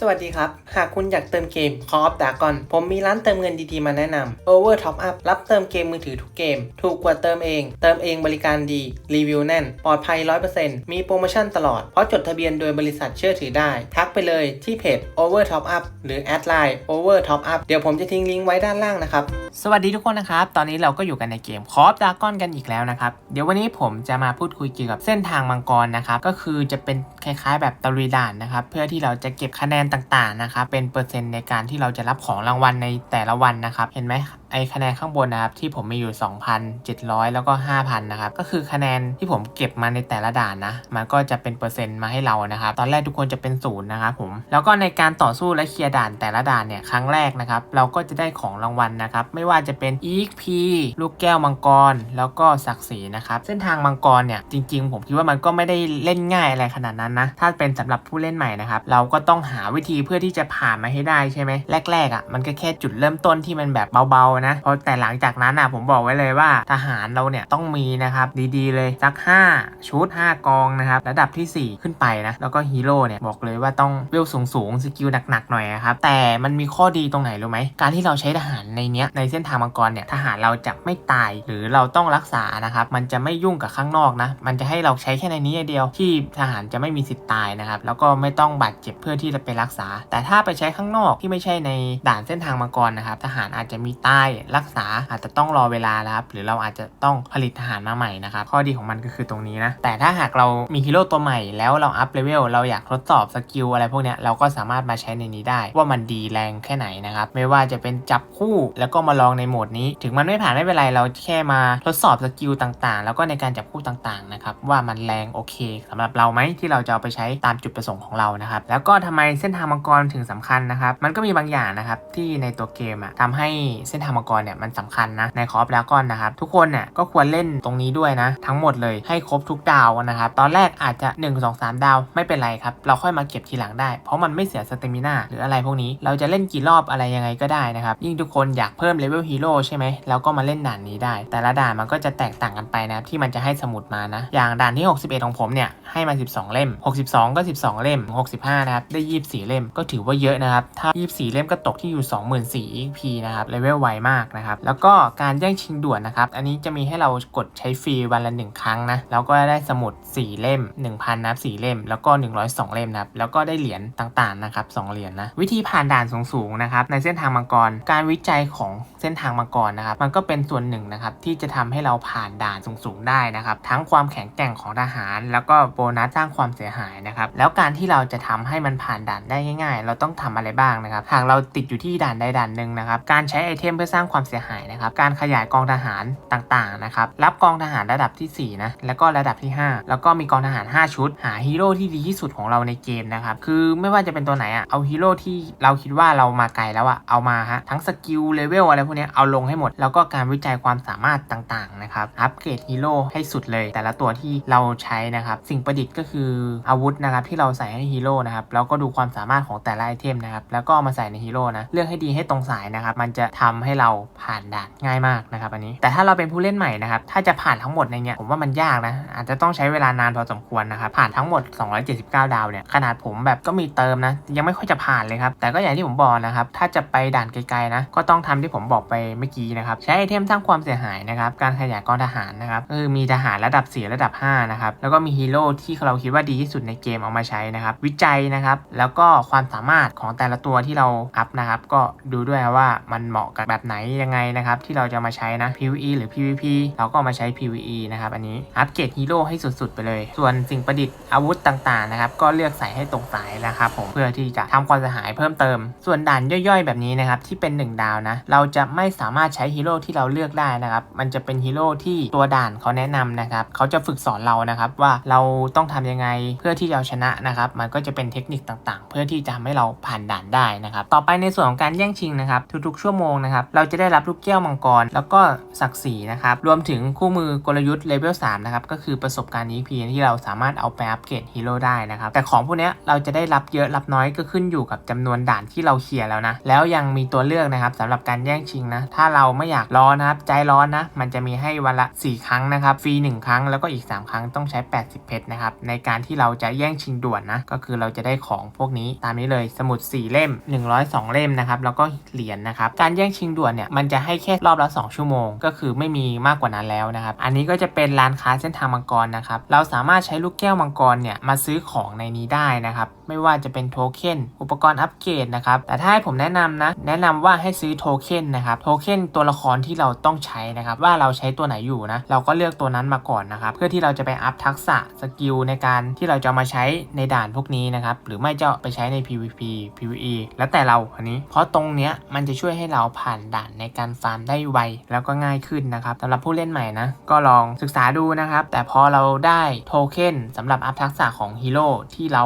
สวัสดีครับ หากคุณอยากเติมเกม Call of Dragon ผมมีร้านเติมเงินดีๆมาแนะนำ Over Top Up รับเติมเกมมือถือทุกเกม ถูกกว่าเติมเอง เติมเองบริการดี รีวิวแน่น ปลอดภัย 100%มีโปรโมชั่นตลอด เพราะจดทะเบียนโดยบริษัทเชื่อถือได้ ทักไปเลยที่เพจ Over Top Up หรือแอดไลน์ Over Top Up เดี๋ยวผมจะทิ้งลิงก์ไว้ด้านล่างนะครับ สวัสดีทุกคนนะครับ ตอนนี้เราก็อยู่กันในเกมคอฟดากอนกันอีกแล้วนะครับ เดี๋ยววันนี้ผมจะมาพูดคุยเกี่ยวกับเส้นทางมังกรนะครับ ก็คือจะเป็นคล้ายๆ แบบตะลุยด่านนะครับ เพื่อที่เราจะเก็บคะแนนต่างๆนะครับ เป็นเปอร์เซ็นต์ในการที่เราจะรับของรางวัลในแต่ละวันนะครับ เห็นไหมไอคะแนนข้างบนนะครับที่ผมมีอยู่ 2,700 แล้วก็ 5,000 นะครับ ก็คือคะแนนที่ผมเก็บมาในแต่ละด่านนะ มันก็จะเป็นเปอร์เซ็นต์มาให้เรานะครับ ตอนแรกทุกคนจะเป็นศูนย์นะครับผม แล้วก็ในการต่อสู้และเคลียร์ด่านแต่ละด่านเนี่ยครั้งแรกนะครับ เราก็จะได้ของรางวัลนะครับ ไม่ว่าจะเป็น EXP ลูกแก้วมังกร แล้วก็ศักดิ์ศรีนะครับ เส้นทางมังกรเนี่ยจริง ๆ ผมคิดว่ามันก็ไม่ได้เล่นง่ายอะไรขนาดนั้นนะ ถ้าเป็นสำหรับผู้เล่นใหม่นะครับ เราก็ต้องหาวิธีเพื่อที่จะผ่านมาให้ได้ใช่ไหมแรกๆอะมันก็แค่จุดเริ่มต้นที่มันแบบเบาๆนะเพราะแต่หลังจากนั้นอะผมบอกไว้เลยว่าทหารเราเนี่ยต้องมีนะครับดีๆ เลยสัก 5 ชุด 5 กองนะครับระดับทีสี่4 ขึ้นไปนะแล้วก็ฮีโร่เนี่ยบอกเลยว่าต้องเวลสูงๆสกิลหนักๆหน่อยนะครับแต่มันมีข้อดีตรงไหนรู้ไหมการที่เราใช้ทหารในเนี้ยในเส้นทางมังกรเนี่ยทหารเราจะไม่ตายหรือเราต้องรักษานะครับมันจะไม่ยุ่งกับข้างนอกนะมันจะให้เราใช้แค่ในนี้ยเดียวที่ทหารจะไม่มีสิทธิ์ตายนะครับแล้วก็ไม่ต้องบาดเจ็บเพื่อที่จะไปรักษา แต่ถ้าไปใช้ข้างนอกที่ไม่ใช่ในด่านเส้นทางมังกรนะครับทหารอาจจะมีตายรักษาอาจจะต้องรอเวลานะครับ หรือเราอาจจะต้องผลิตทหารมาใหม่นะครับ ข้อดีของมันก็คือตรงนี้นะ แต่ถ้าหากเรามีฮีโร่ตัวใหม่แล้วเราอัพเลเวลเราอยากทดสอบสกิลอะไรพวกเนี้ยเราก็สามารถมาใช้ในนี้ได้ ว่ามันดีแรงแค่ไหนนะครับ ไม่ว่าจะเป็นจับคู่แล้วก็มาลองในโหมดนี้ ถึงมันไม่ผ่านไม่เป็นไรเราแค่มาทดสอบสกิลต่างๆ แล้วก็ในการจับคู่ต่างๆนะครับว่ามันแรงโอเคสำหรับเราไหมที่เราจะเอาไปใช้ตามจุดประสงค์ของเรานะครับแล้วก็ทำไมเส้นทางมังกรถึงสำคัญนะครับมันก็มีบางอย่างนะครับที่ในตัวเกมอะทำให้เส้นทางมังกรเนี่ยมันสำคัญนะในคอฟแล้วก็นะครับทุกคนเนี่ยก็ควรเล่นตรงนี้ด้วยนะ ทั้งหมดเลยให้ครบทุกดาวนะครับตอนแรกอาจจะ 1 2 3 ดาวไม่เป็นไรครับ เราค่อยมาเก็บทีหลังได้ เพราะมันไม่เสียสเตมินาหรืออะไรพวกนี้เราจะเล่นกี่รอบอะไรยังไงก็ได้นะครับยิ่งทุกคนอยากเพิ่มเลเวลฮีโร่ใช่ไหมเราก็มาเล่นด่านนี้ได้ แต่ละด่านมันก็จะแตกต่างกันไปนะที่มันจะให้สมุดมานะ อย่างด่านที่ 61 ของผมเนี่ยให้มา 12 เล่ม 62 ก็ 12 เล่ม 65 นะครับได้ 24 เล่มก็ถือว่าเยอะนะครับถ้า 24 เล่มก็ตกที่อยู่ 24 EP นะครับเลเวลไวมากนะครับ แล้วก็การแย่งชิงด่วนนะครับ อันนี้จะมีให้เรากดใช้ฟรีวันละ 1 ครั้งนะ แล้วก็ได้สมุด 4 เล่ม 1,000นับ4เล่ม แล้วก็ 102 เล่มนะครับ แล้วก็ได้เหรียญต่างๆนะครับ2เหรียญนะวิธีผ่านด่านสูงๆนะครับ ในเส้นทางมังกร การวิจัยของเส้นทางมังกรนะครับ มันก็เป็นส่วนหนึ่งนะครับที่จะทำให้เราผ่านด่านสูงๆได้นะครับ ทั้งความแข็งแกร่งของทหาร แล้วก็โบนัสสร้างความเสียหายนะครับ แล้วการที่เราจะทำให้มันผ่านด่านได้ง่าย ๆ เราต้องทำอะไรบ้างนะครับ หากเราติดอยู่ที่ด่านใดด่านหนึ่งนะครับ การใช้ไอเทมเพื่อสร้างความเสียหายนะครับ การขยายกองทหารต่างๆนะครับรับกองทหารระดับทีสี่ 4 นะ แล้วก็ระดับที่ 5 แล้วก็มีกองทหาร 5 ชุด หาฮีโร่ที่ดีที่สุดของเราในเกมนะครับ คือไม่ว่าจะเป็นตัวไหนอะเอาฮีโร่ที่เราคิดว่าเรามาไกลแล้วอะเอามาฮะ ทั้งสกิลเลเวลอะไรพวกนี้เอาลงให้หมด แล้วก็การวิจัยความสามารถต่างๆนะครับอัปเกรดฮีโร่ให้สุดเลย แต่ละตัวที่เราใช้นะครับสิ่งประดิษฐ์ก็คืออาวุธนะครับที่เราใส่ให้ฮีโร่นะครับแล้วก็ดูความสามารถของแต่ละไอเทมนะครับแล้วก็มาใส่ในฮีโร่นะเลือกให้ดีให้ตรงสายนะครับมันจะทำให้เราผ่านด่านง่ายมากนะครับอันนี้ แต่ถ้าเราเป็นผู้เล่นใหม่นะครับถ้าจะผ่านทั้งหมดในเนี้ยผมว่ามันยากนะ อาจจะต้องใช้เวลานานพอสมควรนะครับผ่านทั้งหมด 279 ดาวเนี่ยขนาดผมแบบก็มีเติมนะ ยังไม่ค่อยจะผ่านเลยครับ แต่ก็อย่างที่ผมบอกนะครับถ้าจะไปด่านไกลๆนะ ก็ต้องทำที่ผมบอกไปเมื่อกี้นะครับใช้ไอเทมสร้างความเสียหายนะครับการขยายกองทหารนะครับคือมีทหารระดับ 4 ระดับ 5 นะครับแล้วก็มีฮีโร่ที่เราคิดว่าดีที่สุดในเกมเอามาใช้นะครับวิจัยนะครับแล้วก็ความสามารถของแต่ละตัวที่เราอัพนะครับก็ดูด้วยว่ามันเหมาะกับแบบไหนยังไงนะครับที่เราจะมาใช้นะ PVE หรือ PVP เราก็มาใช้ PVE นะครับอันนี้อัปเกรดฮีโร่ให้สุดๆ ไปเลย ส่วนสิ่งประดิษฐ์อาวุธต่างๆนะครับก็เลือกใส่ให้ตรงสายนะครับผมเพื่อที่จะทำความเสียหายเพิ่มเติม ส่วนด่านย่อยๆ แบบนี้นะครับที่เป็น 1 ดาวนะเราจะไม่สามารถใช้ฮีโร่ที่เราเลือกได้นะครับมันจะเป็นฮีโร่ที่ตัวด่านเขาแนะนำนะครับเขาจะฝึกสอนเรานะครับว่าเราต้องทำยังไงเพื่อที่จะเอาชนะนะครับมันก็จะเป็นเทคนิคต่างๆ เพื่อที่จะทำให้เราผ่านด่านได้นะครับต่อไปในส่วนของการแย่งชิงนะครับทุกๆชั่วโมงนะครับเราจะได้รับลูกแก้วมังกร แล้วก็ศักดิ์ศรีนะครับ รวมถึงคู่มือกลยุทธ์เลเวล3นะครับ ก็คือประสบการณ์ EP ที่เราสามารถเอาไปอัปเกรดฮีโร่ได้นะครับ แต่ของพวกนี้เราจะได้รับเยอะรับน้อยก็ขึ้นอยู่กับจำนวนด่านที่เราเคลียร์แล้วนะ แล้วยังมีตัวเลือกนะครับสำหรับการแย่งชิงนะ ถ้าเราไม่อยากรอนะครับ ใจร้อนนะ มันจะมีให้วันละ 4 ครั้งนะครับ ฟรี 1 ครั้ง แล้วก็อีก 3 ครั้งต้องใช้ 80 เพชรนะครับ ในการที่เราจะแย่งชิงด่วนนะ ก็คือเราจะได้ของพวกนี้ตามนี้เลย สมุด 4 เล่ม 102 เล่มนะครับ แล้วก็เหรียญนะครับ การแย่งชิงด่วนเนี่ยมันจะให้แค่รอบละ 2 ชั่วโมง ก็คือไม่มีมากกว่านั้นแล้วนะครับ อันนี้ก็จะเป็นร้านค้าเส้นทางมังกรนะครับ เราสามารถใช้ลูกแก้วมังกรเนี่ยมาซื้อของในนี้ได้นะครับ ไม่ว่าจะเป็นโทเค็น อุปกรณ์อัปเกรดนะครับ แต่ถ้าให้ผมแนะนำนะ แนะนำว่าให้ซื้อโทเค็นนะครับ โทเค็นตัวละครที่เราต้องใช้นะครับ ว่าเราใช้ตัวไหนอยู่นะ เราก็เลือกตัวนั้นมาก่อนนะครับ เพื่อที่เราจะไปอัพทักษะสกิลในการที่เราจะมาใช้ในด่านพวกนี้นะครับ หรือไม่จะไปใช้ใน PVP PVE แล้วแต่เราอันนี้ เพราะตรงเนี้ยมันจะช่วยให้เราผ่านด่านในการฟาร์มได้ไวแล้วก็ง่ายขึ้นนะครับสำหรับผู้เล่นใหม่นะ ก็ลองศึกษาดูนะครับ แต่พอเราได้โทเค็นสำหรับอัพทักษะของฮีโร่ที่เรา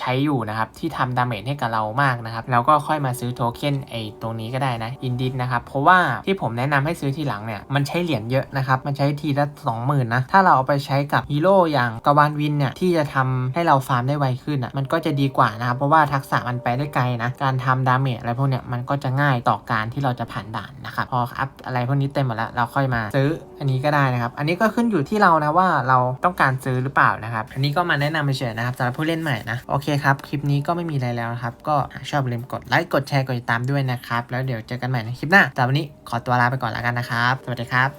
ใช้อยู่นะครับ ที่ทำดาเมจให้กับเรามากนะครับ แล้วก็ค่อยมาซื้อโทเค็นไอตรงนี้ก็ได้นะอินดินนะครับ เพราะว่าที่ผมแนะนำให้ซื้อทีหลังเนี่ยมันใช้เหรียญเยอะนะครับ มันใช้ทีละ20,000นะถ้าเราเอาไปใช้กับฮีโร่อย่างกวานวินเนี่ยที่จะทำให้เราฟาร์มได้ไวขึ้นอะมันก็จะดีกว่านะครับเพราะว่าทักษะมันไปได้ไกลนะการทำดาเมจอะไรพวกเนี้ยมันก็จะง่ายต่อการที่เราจะผ่านด่านนะครับพออัพอะไรพวกนี้เต็มหมดแล้วเราค่อยมาซื้ออันนี้ก็ได้นะครับอันนี้ก็ขึ้นอยู่ที่เรานะว่าเราต้องการซื้อหรือเปล่านะครับอันนี้ก็มาแนะนำเฉยๆนะครับสำหรับผู้เล่นใหม่นะโอเคครับ คลิปนี้ก็ไม่มีอะไรแล้วนะครับ ก็ชอบอย่าลืมกดไลค์กดแชร์กดติดตามด้วยนะครับ แล้วเดี๋ยวเจอกันใหม่ในคลิปหน้า แต่วันนี้ขอตัวลาไปก่อนแล้วกันนะครับ สวัสดีครับ